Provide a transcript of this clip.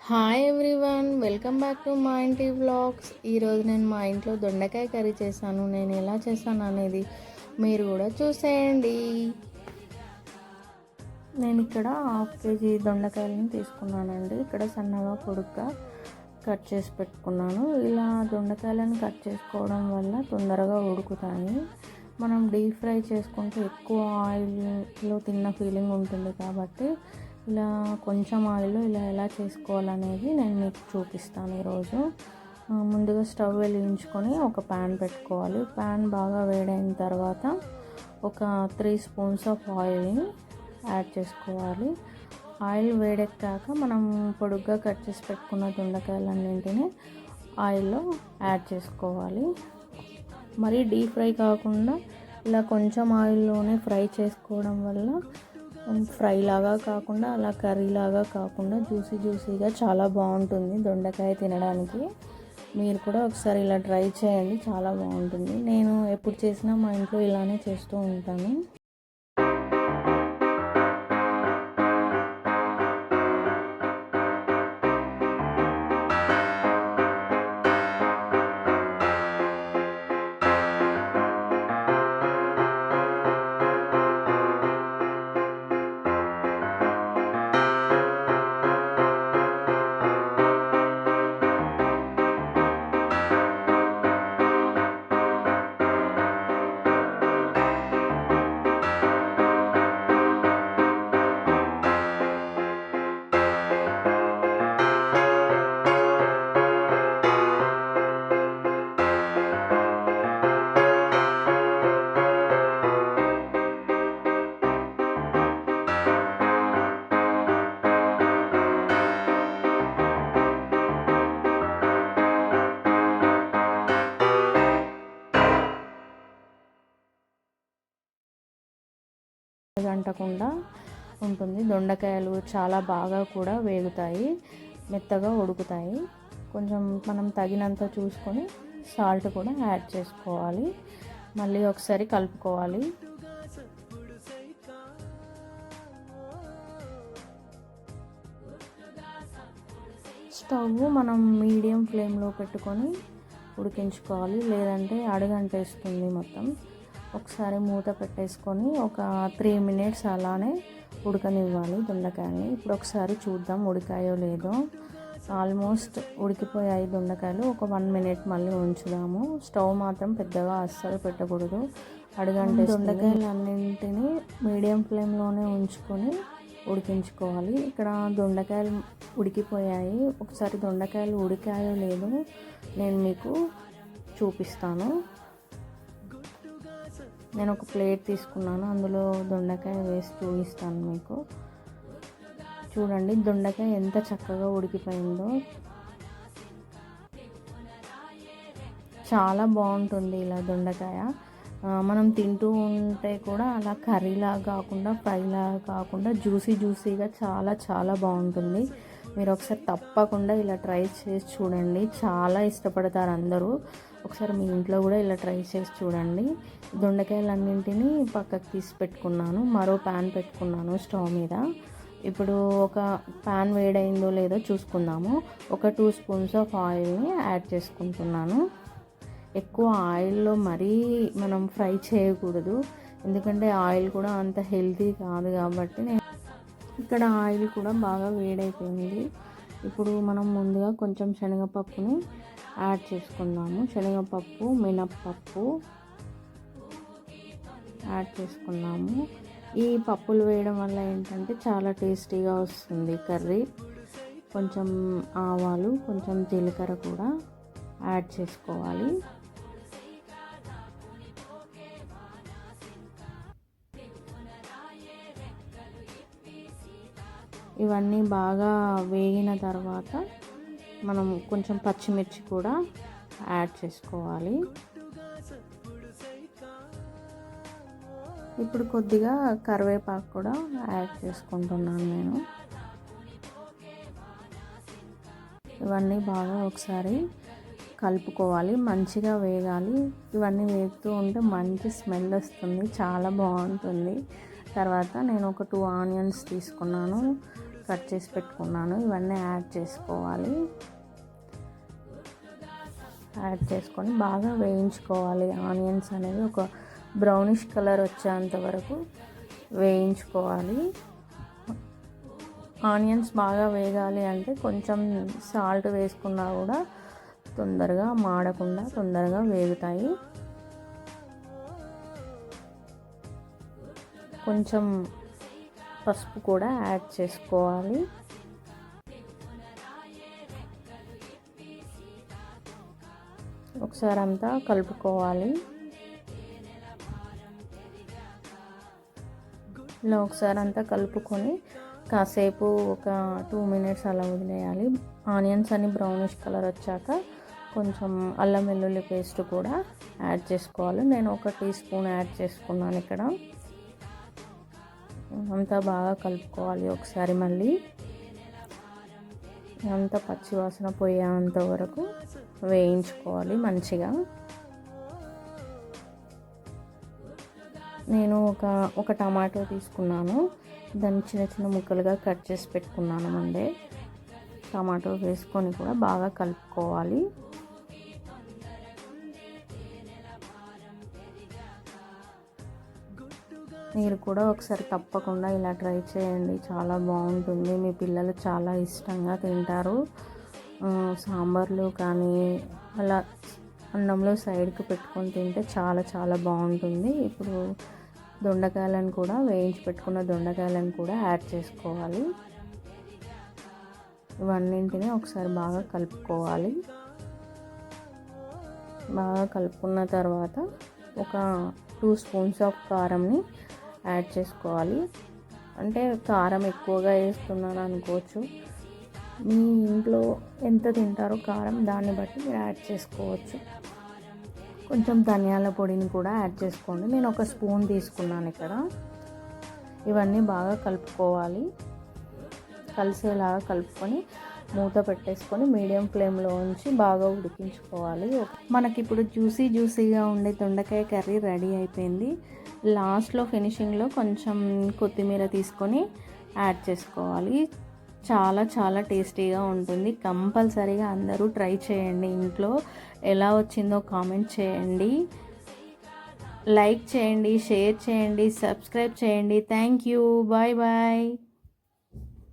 Hi everyone welcome back to మా ఇంటి vlogs. ఈరోజు నేను మా ఇంట్లో దొండకాయ కర్రీ చేశాను. నేను ఎలా చేశాను అనేది మీరు కూడా చూసేయండి. నేను ఇక్కడ హాఫ్ కేజీ దొండకాయలను తీసుకున్నానండి. ఇక్కడ సన్నగా పొడుగ్గా కట్ చేసి పెట్టుకున్నాను. ఇలా దొండకాయలను కట్ చేసుకోవడం వల్ల తొందరగా ఉడుకుతాయి. మనం డీప్ ఫ్రై చేసుకుంటే ఎక్కువ ఆయిల్లో తిన్న ఫీలింగ్ ఉంటుంది కాబట్టి ఇలా కొంచెం ఆయిల్లో ఇలా ఎలా చేసుకోవాలనేది నేను మీకు చూపిస్తాను ఈరోజు. ముందుగా స్టవ్ వెలిగించుకొని ఒక ప్యాన్ పెట్టుకోవాలి. ప్యాన్ బాగా వేడైన తర్వాత ఒక త్రీ స్పూన్స్ ఆఫ్ ఆయిల్ని యాడ్ చేసుకోవాలి. ఆయిల్ వేడెక్కాక మనం పొడుగ్గా కట్ చేసి పెట్టుకున్న దొండకాయలన్నింటినీ ఆయిల్లో యాడ్ చేసుకోవాలి. మరీ డీప్ ఫ్రై కాకుండా ఇలా కొంచెం ఆయిల్లోనే ఫ్రై చేసుకోవడం వల్ల ఫ్రై లాగా కాకుండా అలా కర్రీ లాగా కాకుండా జ్యూసీ జ్యూసీగా చాలా బాగుంటుంది దొండకాయ తినడానికి. మీరు కూడా ఒకసారి ఇలా ట్రై చేయండి చాలా బాగుంటుంది. నేను ఎప్పుడు చేసినా మా ఇంట్లో ఇలానే చేస్తూ ఉంటాను. అంటకుండా ఉంటుంది. దొండకాయలు చాలా బాగా కూడా వేగుతాయి. మెత్తగా ఉడుకుతాయి. కొంచెం మనం తగినంత చూసుకొని సాల్ట్ కూడా యాడ్ చేసుకోవాలి. మళ్ళీ ఒకసారి కలుపుకోవాలి. స్టవ్ మనం మీడియం ఫ్లేమ్లో పెట్టుకొని ఉడికించుకోవాలి. లేదంటే అడుగంటేస్తుంది మొత్తం. ఒకసారి మూత పెట్టేసుకొని ఒక త్రీ మినిట్స్ అలానే ఉడకనివ్వాలి దొండకాయని ఇప్పుడు ఒకసారి చూద్దాం ఉడికాయో లేదో. ఆల్మోస్ట్ ఉడికిపోయాయి దొండకాయలు. ఒక వన్ మినిట్ మళ్ళీ ఉంచుదాము. స్టవ్ మాత్రం పెద్దగా అస్సలు పెట్టకూడదు. అడుగంటే దొండకాయలు అన్నింటినీ మీడియం ఫ్లేమ్లోనే ఉంచుకొని ఉడికించుకోవాలి. ఇక్కడ దొండకాయలు ఉడికిపోయాయి. ఒకసారి దొండకాయలు ఉడికాయో లేదో నేను మీకు చూపిస్తాను. నేను ఒక ప్లేట్ తీసుకున్నాను. అందులో దొండకాయ వేసి చూపిస్తాను మీకు. చూడండి దొండకాయ ఎంత చక్కగా ఉడికిపోయిందో. చాలా బాగుంటుంది ఇలా దొండకాయ. మనం తింటూ ఉంటే కూడా అలా కర్రీలా కాకుండా ఫ్రైలా కాకుండా జ్యూసీ జ్యూసీగా చాలా చాలా బాగుంటుంది. మీరు ఒకసారి తప్పకుండా ఇలా ట్రై చేసి చూడండి. చాలా ఇష్టపడతారు అందరూ. ఒకసారి మీ ఇంట్లో కూడా ఇలా ట్రై చేసి చూడండి. దొండకాయలన్నింటినీ పక్కకు తీసి పెట్టుకున్నాను. మరో ప్యాన్ పెట్టుకున్నాను స్టవ్ మీద. ఇప్పుడు ఒక ప్యాన్ వేడైందో లేదో చూసుకుందాము. ఒక టూ స్పూన్స్ ఆఫ్ ఆయిల్ని యాడ్ చేసుకుంటున్నాను. ఎక్కువ ఆయిల్లో మరీ మనం ఫ్రై చేయకూడదు. ఎందుకంటే ఆయిల్ కూడా అంత హెల్తీ కాదు కాబట్టి నేను ఇక్కడ ఆయిల్ కూడా బాగా వేడైపోయింది. ఇప్పుడు మనం ముందుగా కొంచెం శనగపప్పుని యాడ్ చేసుకుందాము. శనగపప్పు మినప్పప్పు యాడ్ చేసుకున్నాము ఈ పప్పులు వేయడం వల్ల ఏంటంటే చాలా టేస్టీగా వస్తుంది కర్రీ. కొంచెం ఆవాలు కొంచెం జీలకర్ర కూడా యాడ్ చేసుకోవాలి. ఇవన్నీ బాగా వేగిన తర్వాత మనం కొంచెం పచ్చిమిర్చి కూడా యాడ్ చేసుకోవాలి. ఇప్పుడు కొద్దిగా కరివేపాకు కూడా యాడ్ చేసుకుంటున్నాను నేను. ఇవన్నీ బాగా ఒకసారి కలుపుకోవాలి మంచిగా వేగాలి. ఇవన్నీ వేగుతూ ఉంటే మంచి స్మెల్ వస్తుంది చాలా బాగుంటుంది. తర్వాత నేను ఒక టూ ఆనియన్స్ తీసుకున్నాను కట్ చేసి పెట్టుకున్నాను. ఇవన్నీ యాడ్ చేసుకోవాలి. యాడ్ చేసుకొని బాగా వేయించుకోవాలి. ఆనియన్స్ అనేది ఒక బ్రౌనిష్ కలర్ వచ్చేంత వరకు వేయించుకోవాలి. ఆనియన్స్ బాగా వేగాలి అంటే కొంచెం సాల్ట్ వేసుకున్నా కూడా తొందరగా మాడకుండా తొందరగా వేగుతాయి. కొంచెం పసుపు కూడా యాడ్ చేసుకోవాలి. ఒకసారి అంతా కలుపుకోవాలి. ఇలా ఒకసారి అంతా కలుపుకొని కాసేపు ఒక టూ మినిట్స్ అలా వదిలేయాలి. ఆనియన్స్ అని బ్రౌనిష్ కలర్ వచ్చాక కొంచెం అల్లం వెల్లుల్లి పేస్ట్ కూడా యాడ్ చేసుకోవాలి. నేను ఒక టీ స్పూన్ యాడ్ చేసుకున్నాను ఇక్కడ. అంతా బాగా కలుపుకోవాలి ఒకసారి మళ్ళీ. అంతా పచ్చివాసన పోయేంత వరకు వేయించుకోవాలి మంచిగా. నేను ఒక ఒక టమాటో తీసుకున్నాను. దాన్ని చిన్న చిన్న ముక్కలుగా కట్ చేసి పెట్టుకున్నాను ముందే. టమాటో వేసుకొని కూడా బాగా కలుపుకోవాలి. మీరు కూడా ఒకసారి తప్పకుండా ఇలా ట్రై చేయండి. చాలా బాగుంటుంది. మీ పిల్లలు చాలా ఇష్టంగా తింటారు. సాంబార్లు కానీ అలా అన్నంలో సైడ్కి పెట్టుకొని తింటే చాలా చాలా బాగుంటుంది. ఇప్పుడు దొండకాయలను కూడా వేయించి పెట్టుకున్న దొండకాయలను కూడా యాడ్ చేసుకోవాలి. ఇవన్నింటినీ ఒకసారి బాగా కలుపుకోవాలి. బాగా కలుపుకున్న తర్వాత ఒక టూ స్పూన్స్ ఆఫ్ కారంని యాడ్ చేసుకోవాలి. అంటే కారం ఎక్కువగా వేస్తున్నాను అనుకోవచ్చు. మీ ఇంట్లో ఎంత తింటారో కారం దాన్ని బట్టి మీరు యాడ్ చేసుకోవచ్చు. కొంచెం ధనియాల పొడిని కూడా యాడ్ చేసుకోండి. నేను ఒక స్పూన్ తీసుకున్నాను ఇక్కడ. ఇవన్నీ బాగా కలుపుకోవాలి. కలిసేలాగా కలుపుకొని మూత పెట్టేసుకొని మీడియం ఫ్లేమ్లో ఉంచి బాగా ఉడికించుకోవాలి. మనకి ఇప్పుడు జ్యూసీ జ్యూసీగా ఉండే దొండకాయ కర్రీ రెడీ అయిపోయింది. లాస్ట్లో ఫినిషింగ్లో కొంచెం కొత్తిమీర తీసుకొని యాడ్ చేసుకోవాలి. చాలా చాలా టేస్టీగా ఉంటుంది. కంపల్సరీగా అందరూ ట్రై చేయండి ఇంట్లో. ఎలా వచ్చిందో కామెంట్ చేయండి. లైక్ చేయండి షేర్ చేయండి సబ్స్క్రైబ్ చేయండి. Thank you. Bye bye.